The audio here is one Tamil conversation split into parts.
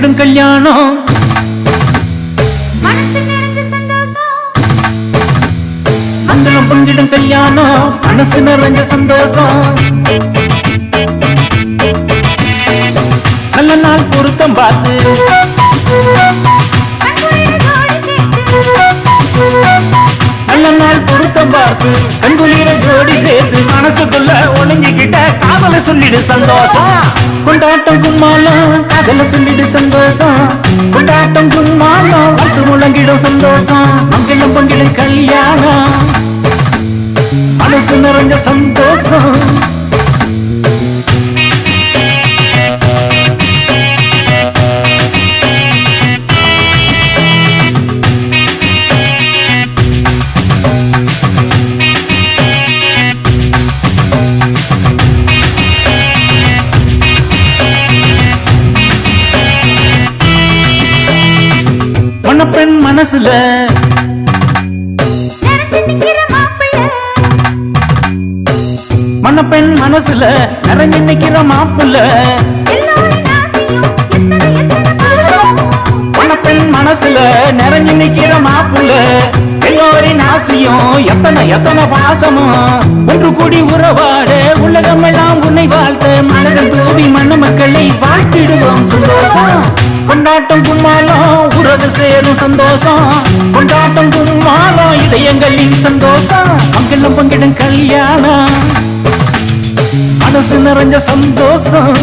முடிஞ்சிடும் கல்யாணம். மங்களம் பொங்கிடும் கல்யாணம். மனசு நிறைஞ்ச சந்தோஷம். நல்ல நாள் பொருத்தம் பார்த்து. நல்ல நாள் பொருத்தம் பார்த்து. ஜோடி சேர்த்து மனசுக்குள்ள ஒளிஞ்சுக்கிட்ட காதல சொல்லிடு சந்தோஷம். கொண்டாட்டம் கும்மாளம் காதல சொல்லிடு சந்தோஷம். கொண்டாட்டம் கும்மாளம் வாழ்த்து முழங்கிடும் சந்தோஷம். மங்களம் பங்கிடும் கல்யாணம். மனசு நிறைஞ்ச சந்தோஷம். மணப்பெண் மனசுல. மணப்பெண் மனசுல நிறைஞ்சு நிக்கிற மாப்புள்ள. மணப்பெண் மனசுல நிறைஞ்சு நிக்கிற மாப்புள்ள. எல்லோரின் ஆசையும் எத்தனை எத்தனை பாசமும். ஒன்று கூடி உறவாட உலகம் எல்லாம் உன்னை வாழ்த்த மலர்கள் தூவி மண்ண மக்களை வாழ்த்திடுவோம். சந்தோஷம். கொண்டாட்டம் கும்மாளம் உறவு சேரும் சந்தோஷம். கொண்டாட்டம் கும்மாளம் இதயங்களின் சந்தோஷம். மங்களம் பங்கிடும் கல்யாணம். மனசு நிறைஞ்ச சந்தோஷம்.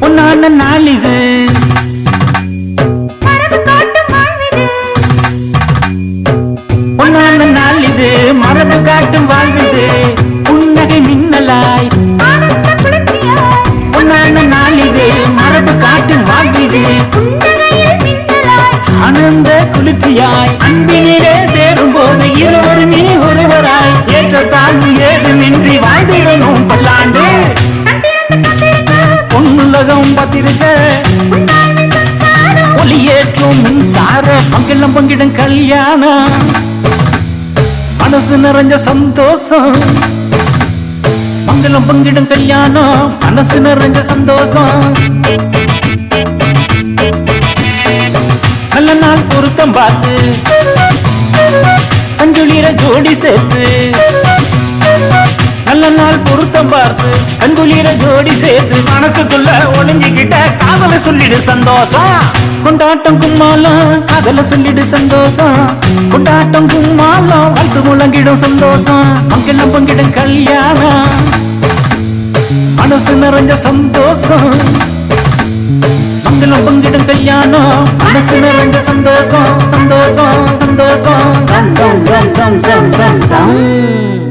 பொன்னான வாழ்விது இது மரபு காட்டும் வாழ்விது. புன்னகை மின்னலாய். பொன்னான நாள் இது மரபு காட்டும் வாழ்விது. ஆனந்த குளிர்ச்சியாய் அன்பினிலே சேரும் போது இருவருமே ஒருவராய். ஏற்ற தாழ்வு ஏதுமின்றி வாழ்ந்திடணும் பல்லாண்டு. பொன்னுலகம் பார்த்திருக்க. ஒளியேற்றும் மின்சார மங்களம் பங்கிடும் கல்யாணம். மனசு நிறைஞ்ச சந்தோஷம். மங்களம் பங்கிடும் கல்யாணம் மனசு நிறைஞ்ச சந்தோஷம். நல்ல நாள் பொருத்தம் பார்த்து அஞ்சுளிர ஜோடி சேர்த்து நல்ல நாள் பொருத்தம் பார்த்து கண்குளிர ஜோடி சேர்த்து மனசுக்குள்ள ஒளிஞ்சுக்கிட்ட காதல சொல்லிடு சந்தோஷம் கொண்டாட்டம் கும்மாளம் காதல சொல்லிடு சந்தோஷம் கொண்டாட்டம் கும்மாளம் வாழ்த்து முழங்கிடும் சந்தோஷம் மங்களம் பங்கிடும் கல்யாணம் மனசு நிறைஞ்ச சந்தோஷம் மங்களம் பங்கிடும் கல்யாணம் மனசு நிறைஞ்ச சந்தோஷம் சந்தோஷம் சந்தோஷம் Dum dum dum dum dum dum.